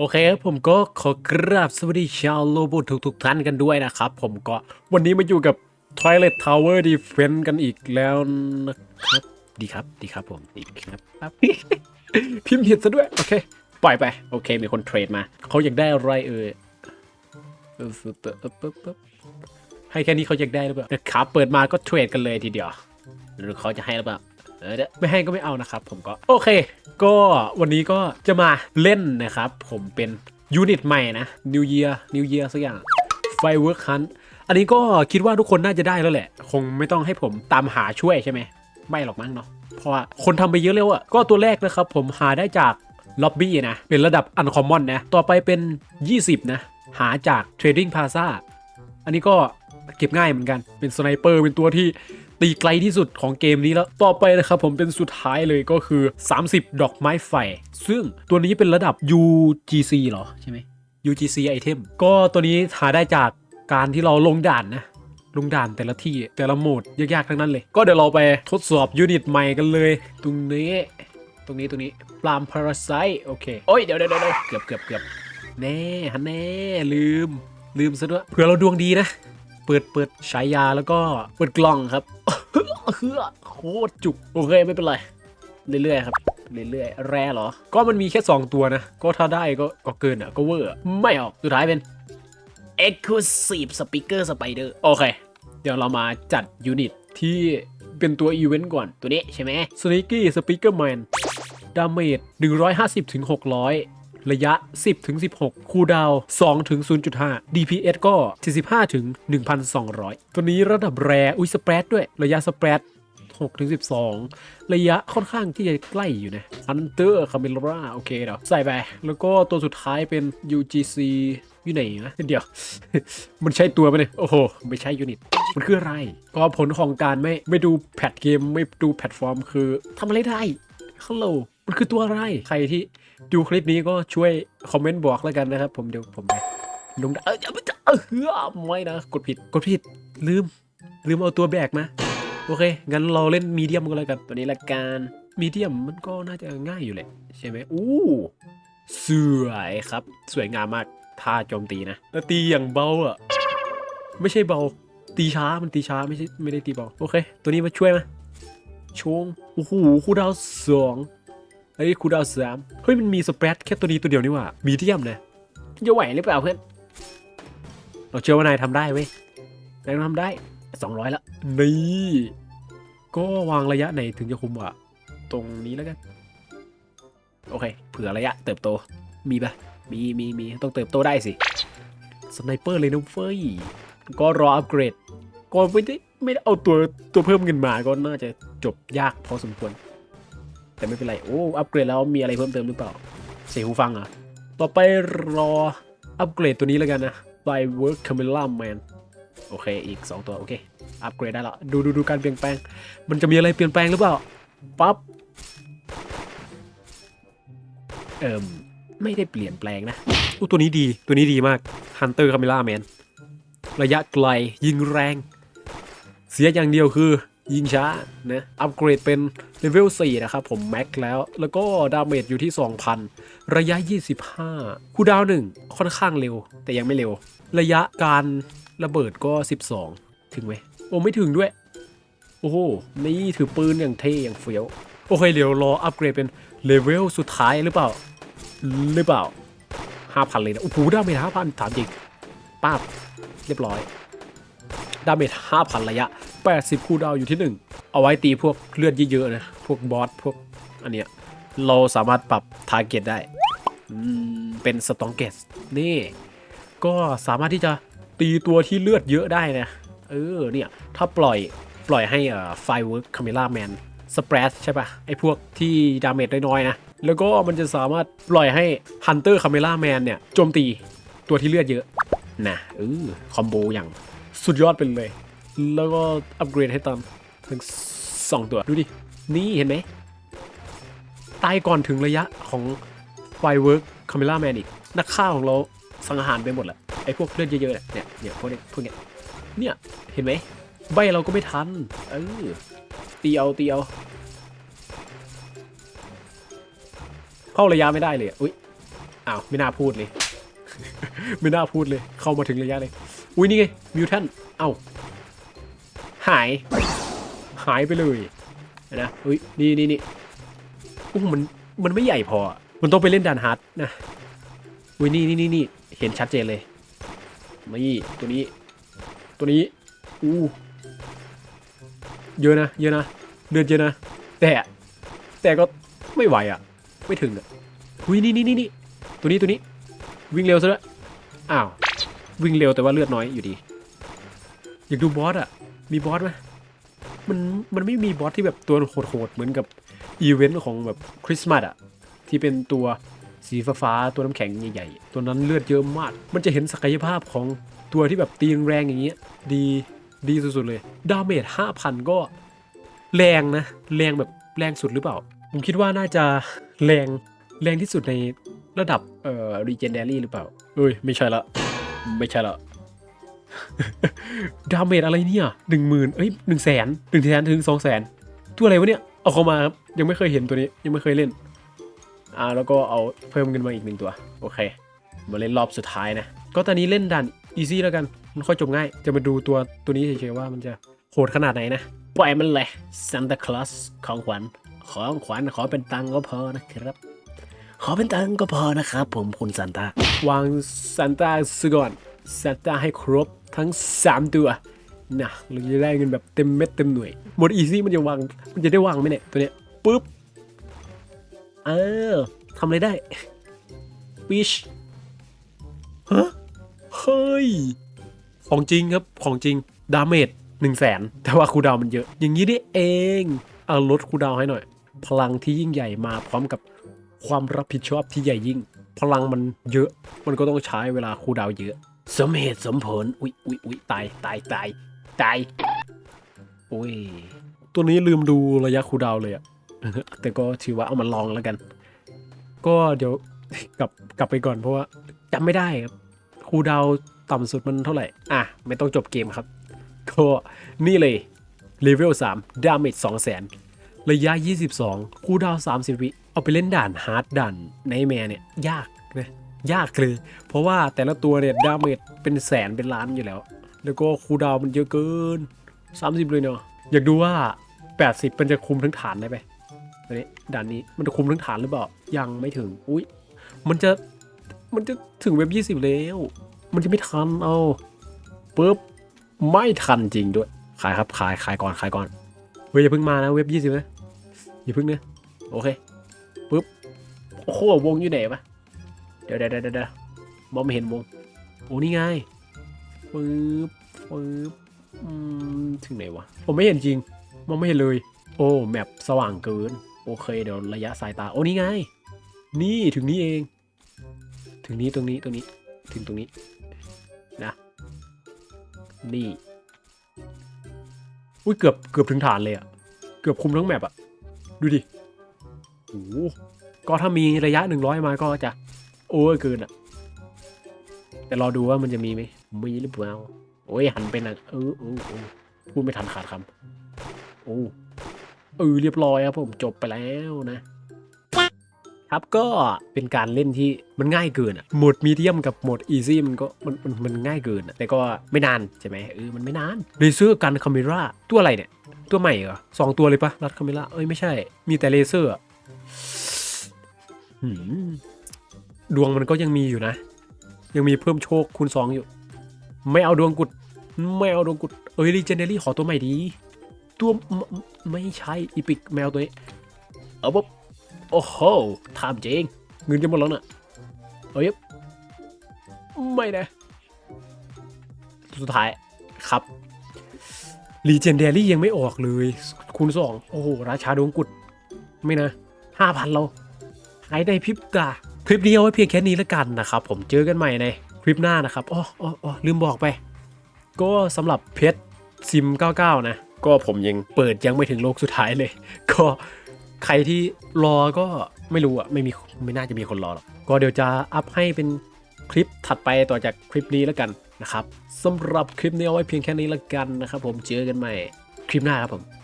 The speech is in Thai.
โอเคครับผมก็ขอกราบสวัสดีชาวโลบุทุกทุกๆท่านกันด้วยนะครับ ผมก็วันนี้มาอยู่กับ Twilight Tower Defense กันอีกแล้วนะครับ ดีครับดีครับผมดีครับครับ พิมพ์ผิดซะด้วย โอเค ปล่อยไป โอเค มีคนเทรดมา เขาอยากได้อะไรเอ่ยเอให้แค่นี้เขาอยากได้หรือเปล่านะครับเปิดมาก็เทรดกันเลยทีเดียวหรือเขาจะให้หรือเปล่า เออไม่ให้ก็ไม่เอานะครับ ผมก็โอเค ก็วันนี้ก็จะมาเล่นนะครับ ผมเป็นยูนิตใหม่นะ New Year New Year สักอย่าง Firework Hunt อันนี้ก็คิดว่าทุกคนน่าจะได้แล้วแหละ คงไม่ต้องให้ผมตามหาช่วยใช่ไหมไม่หรอกมั้งเนาะเพราะว่าคนทำไปเยอะแล้วอะก็ตัวแรกนะครับ ผมหาได้จากล็อบบี้นะ เป็นระดับ Uncommon นะ ต่อไปเป็น 20 นะ หาจาก Trading Plaza อันนี้ก็เก็บง่ายเหมือนกัน เป็นสไนเปอร์เป็นตัวที่ ตีไกลที่สุดของเกมนี้แล้ว ต่อไปนะครับผมเป็นสุดท้ายเลยก็คือ 30 ดอกไม้ไฟ ซึ่งตัวนี้เป็นระดับ UGC เหรอใช่ไหม UGC item ก็ตัวนี้หาได้จากการที่เราลงด่านนะลงด่านแต่ละที่แต่ละโหมดยากๆทั้งนั้นเลย ก็เดี๋ยวเราไปทดสอบยูนิตใหม่กันเลย ตรงนี้ ตรงนี้ตรงนี้ปลามพาราไซโอเคโอ้ยเดี๋ยวเดี๋ยวเดี๋ยวเกือบเกือบเกือบแน่ฮันแน่ลืมลืมซะด้วยเผื่อเราดวงดีนะ เปิดเปิดฉายาแล้วก็เปิดกล่องครับเฮือโคตรจุกโอเคไม่เป็นไรเรื่อยๆครับเรื่อยๆแร่เหรอ ก็มันมีแค่ 2 ตัวนะ ก็ถ้าได้ก็ก็เกินอะก็เวอร์อะไม่ออกสุดท้ายเป็น Exclusive Speaker Spider โอเค เดี๋ยวเรามาจัดยูนิตที่เป็นตัวอีเวนต์ก่อนตัวนี้ใช่ไหม Sneaky Speaker Man ดาเมจ150ถึง600 ระยะ 10ถึง16 คูดาวน์2ถึง0.5 DPS ก็ 45ถึง1,200 ตัวนี้ระดับแรอุ้ยสเปรดด้วยระยะสเปรด6ถึง12 ระยะค่อนข้างที่จะใกล้อยู่นะ Hunter Camera โอเคเดี๋ยวใส่ไป แล้วก็ตัวสุดท้ายเป็น UGC อยู่ไหนนะเดี๋ยว มันใช่ตัวไหมเนี่ยโอ้โห ไม่ใช่ยูนิต มันคืออะไร ก็ผลของการไม่ไม่ดูแพทเกม ไม่ดูแพลตฟอร์มคือทำอะไรได้ฮัลโหล มันคือตัวอะไร ใครที่ดูคลิปนี้ก็ช่วยคอมเมนต์บอกแล้วกันนะครับ ผมเดี๋ยวผมไปลงเออจะจะเออเฮ้อไม่นะ กดผิด กดผิด ลืม ลืมเอาตัวแบกมา โอเค งั้นเราเล่นมีเดียมก็แล้วกัน ตัวนี้ละกัน มีเดียมมันก็น่าจะง่ายอยู่แหละ ใช่ไหมอู้สวยครับ สวยงามมากท่าโจมตีนะแล้วตีอย่างเบาอะ ไม่ใช่เบา ตีช้า มันตีช้า ไม่ใช่ ไม่ได้ตีเบา โอเค ตัวนี้มาช่วยมาชงโอ้โหคูลดาวน์สอง เฮ้ยคูลดาวน์สามเฮ้ยมันมีสเปรดแค่ตัวนี้ตัวเดียวนี่หว่ามีเดียมนะจะไหวหรือเปล่าเพื่อนเราเชื่อว่านายทำได้เว้ยนายทำได้สองร้อยละนี่ก็วางระยะไหนถึงจะคุมอะตรงนี้แล้วกัน โอเค เผื่อระยะเติบโตมีปะมีมีมีต้องเติบโตได้สิสไนเปอร์เลยนะเฟ้ยก็รออัปเกรดก็ไม่ได้ไม่ได้เอาตัวตัวเพิ่มเงินมาก็น่าจะจบยากพอสมควร แต่ไม่เป็นไร โอ้ อัปเกรดแล้วมีอะไรเพิ่มเติมหรือเปล่า เสียหูฟังอะ ต่อไปรออัปเกรดตัวนี้แล้วกันนะ Firework Camera Man โอเค อีก 2 ตัว โอเค อัปเกรดได้ล้วดูดูดูการเปลี่ยนแปลง มันจะมีอะไรเปลี่ยนแปลงหรือเปล่า ปั๊บ เอิมไม่ได้เปลี่ยนแปลงนะอู้ตัวนี้ดี ตัวนี้ดีมาก Hunter Camera Man ระยะไกล ยิงแรง เสียอย่างเดียวคือ ยิงช้านะอัปเกรดเป็นเลเวล4นะครับผมแม็กแล้ว แล้วก็ดาเมจอยู่ที่ 2,000 ระยะ 25คูดาวหนึ่งค่อนข้างเร็ว แต่ยังไม่เร็ว ระยะการระเบิดก็ 12 ถึงไหมโอ้ไม่ถึงด้วย โอ้โห นี่ถือปืนอย่างเท่อย่างเฟี้ยว โอเคเดี๋ยวรออัปเกรดเป็นเลเวลสุดท้ายหรือเปล่า หรือเปล่า 5,000 เลยนะ โอ้โหดาเมจ5,000ถามจริงป้าบเรียบร้อยดาเมจ5,000 ระยะ 80คูลดาวอยู่ที่ 1 เอาไว้ตีพวกเลือดเยอะๆนะ พวกบอสพวกอันเนี้ยเราสามารถปรับทาร์เก็ตได้เป็นสตองเกตนี่ ก็สามารถที่จะตีตัวที่เลือดเยอะได้นะ เออเนี่ย ถ้าปล่อยปล่อยให้เอ่อ Firework Camera Man สเปรดใช่ปะไอพวกที่ดาเมจน้อยๆนะ แล้วก็มันจะสามารถปล่อยให้ Hunter Camera Man เนี่ยโจมตีตัวที่เลือดเยอะนะเออคอมโบอย่างสุดยอดไปเลย แล้วก็อัปเกรดให้ตามทั้งสองตัว ดูดิ นี่เห็นไหม ตายก่อนถึงระยะของ Firework Camera Man อีก นักฆ่าของเราสังหารไปหมดแหละไอ้พวกเลือดเยอะๆเนี่ยเนี่ยพวกเนี้ยพวกเนี้ยเนี่ย เห็นไหม ใบเราก็ไม่ทัน เออ ตีเอา ตีเอา เข้าระยะไม่ได้เลยอุ้ยอ้าวไม่น่าพูดเลย ไม่น่าพูดเลย เข้ามาถึงระยะเลย อุ้ยนี่ไงมิวทันเอ้า หาย หายไปเลยนะอุ้ยนี่นี่นี่อู้มันมันไม่ใหญ่พอ มันต้องไปเล่นด่านฮาร์ดนะอุ้ยนี่นี่นี่นี่เห็นชัดเจนเลยนี่ตัวนี้ ตัวนี้อู้เยอะนะเยอะนะเลือดเยอะนะแต่แต่ก็ไม่ไหวอะ ไม่ถึงอะอุ้ยนี่นี่นี่นี่ตัวนี้ตัวนี้วิ่งเร็วซะด้วยอ้าววิ่งเร็วแต่ว่าเลือดน้อยอยู่ดี อยากดูบอสอะ มีบอสไหมมันมันไม่มีบอสที่แบบตัวโหดๆเหมือนกับอีเวนต์ของแบบคริสต์มาสอะที่เป็นตัวสีฟ้าตัวน้ำแข็งใหญ่ๆ ตัวนั้นเลือดเยอะมาก มันจะเห็นศักยภาพของตัวที่แบบตีแรงอย่างเงี้ยดีดีสุดๆเลย ดาเมจ5,000 ก็แรงนะ แรงแบบแรงสุดหรือเปล่า ผมคิดว่าน่าจะแรงแรงที่สุดในระดับเอ่อ Legendary หรือเปล่า เอ้ย ไม่ใช่ละ ไม่ใช่ละ ดาเมจอะไรเนี่ยหนึ่งหมื่นเอ้ยหนึ่งแสนหนึ่งแสนถึงสองแสนตัวอะไรวะเนี่ย เอาเข้ามาครับ ยังไม่เคยเห็นตัวนี้ ยังไม่เคยเล่น อ่า แล้วก็เอาเพิ่มเงินมาอีกหนึ่งตัว โอเค มาเล่นรอบสุดท้ายนะ ก็ตอนนี้เล่นด่านอีซี่แล้วกัน มันค่อยจบง่าย จะมาดูตัวตัวนี้เฉยๆว่ามันจะโหดขนาดไหนนะ ปล่อยมันเลยซันตาคลอสของขวัญ ของขวัญขอเป็นตังค์ก็พอนะครับ ขอเป็นตังค์ก็พอนะครับผมคุณซันตาวางซันตาซะก่อนซันตาให้ครบทั้ง 3 ตัวนะเราจะได้เงินแบบเต็มเม็ดเต็มหน่วยหมดอีซี่มันจะวางมันจะได้วางไหมเนี่ยตัวเนี้ยปุ๊บเออทำอะไรได้ปิชฮะเฮ้ย ของจริงครับของจริงดาเมจหนึ่งแสนแต่ว่าคูดาวมันเยอะ อย่างนี้ได้เองเอาลดคูดาวให้หน่อย พลังที่ยิ่งใหญ่มาพร้อมกับความรับผิดชอบที่ใหญ่ยิ่ง พลังมันเยอะมันก็ต้องใช้เวลาคูดาวเยอะ สมเหตุสมผล อุ๊ยอุ๊ยอุ๊ยตายตายตายตายโอ้ย ตัวนี้ลืมดูระยะคูดาวเลยอะแต่ก็ถือว่าเอามาลองแล้วกัน ก็เดี๋ยวกลับกลับไปก่อนเพราะว่าจำไม่ได้ครับคูดาวต่ำสุดมันเท่าไหร่ อะ ไม่ต้องจบเกมครับ ก็นี่เลยเลเวล3ดาเมจ200,000 ระยะ 22 คูดาว 30 วิ เอาไปเล่นด่านฮาร์ดด่านในแมเนี่ย ยากนะ ยากเลย เพราะว่าแต่ละตัวเนี่ยดาเมจเป็นแสนเป็นล้านอยู่แล้ว แล้วก็คูดาวมันเยอะเกิน 30 เลยเนาะอยากดูว่า 80 มันจะคุมทั้งฐานได้ไหมอันนี้ด่านนี้มันจะคุมทั้งฐานหรือเปล่ายังไม่ถึงอุ้ยมันจะมันจะถึงเว็บ 20 แล้ว มันจะไม่ทันเอาปุ๊บไม่ทันจริงด้วย ขายครับขายขายก่อนขายก่อนเฮ้ยอย่าเพิ่งมานะเว็บ 20นะอย่าเพิ่งนะโอเคปุ๊บโอ้โหวงอยู่ไหนปะ เดี๋ยวเดี๋ยวเดี๋ยวเดี๋ยวมองไม่เห็นวงโอ้นี่ไงปึ๊บปึ๊บถึงไหนวะ ผมไม่เห็นจริง มองไม่เห็นเลย โอ้แมปสว่างเกิน โอเคเดี๋ยวระยะสายตา โอ้นี่ไง นี่ถึงนี้เอง ถึงนี้ตรงนี้ตรงนี้ ถึงตรงนี้ นะ นี่ อุ้ยเกือบเกือบถึงฐานเลยอะเกือบคุมทั้งแมปอะดูดิโอ้ก็ถ้ามีระยะ 100 มาก็จะ โอเวอร์เกินอะ แต่รอดูว่ามันจะมีไหมมีหรือเปล่าโอ้ยหันไปนะเออเออเออพูดไม่ทันขาดคำโอ้เออเรียบร้อยครับผมจบไปแล้วนะครับก็เป็นการเล่นที่มันง่ายเกินอะโหมดมีเดียมกับโหมดอีซี่มันก็มันมันมันง่ายเกินอะแต่ก็ไม่นานใช่ไหมเออมันไม่นานเลเซอร์กันคาเมราตัวอะไรเนี่ย ตัวใหม่เหรอสองตัวเลยปะรัดคาเมราเอ้ยไม่ใช่ มีแต่เลเซอร์อืม ดวงมันก็ยังมีอยู่นะ ยังมีเพิ่มโชคคูณสองอยู่ ไม่เอาดวงกุด ไม่เอาดวงกุด เอ้ยรีเจเนอรี่ขอตัวใหม่ดี ตัวไม่ใช่อีพิกแมวตัวนี้ เอาปุ๊บโอ้โหถามจริงเงินจะหมดแล้วน่ะเอ้ยไม่นะ สุดท้ายครับรีเจนเดรี่ยังไม่ออกเลย คูณสองโอ้โห ราชาดวงกุด ไม่นะห้าพันเราหายในพริบตา คลิปนี้เอาไว้เพียงแค่นี้แล้วกันนะครับ ผมเจอกันใหม่ในคลิปหน้านะครับอ๋ออ๋ออ๋อลืมบอกไป ก็สำหรับเพชรซิม 99 นะ ก็ผมยังเปิดยังไม่ถึงโลกสุดท้ายเลย ก็ใครที่รอก็ไม่รู้อะไม่มีไม่น่าจะมีคนรอหรอก ก็เดี๋ยวจะอัพให้เป็นคลิปถัดไปต่อจากคลิปนี้แล้วกันนะครับสำหรับคลิปนี้เอาไว้เพียงแค่นี้แล้วกันนะครับผมเจอกันใหม่คลิปหน้าครับผม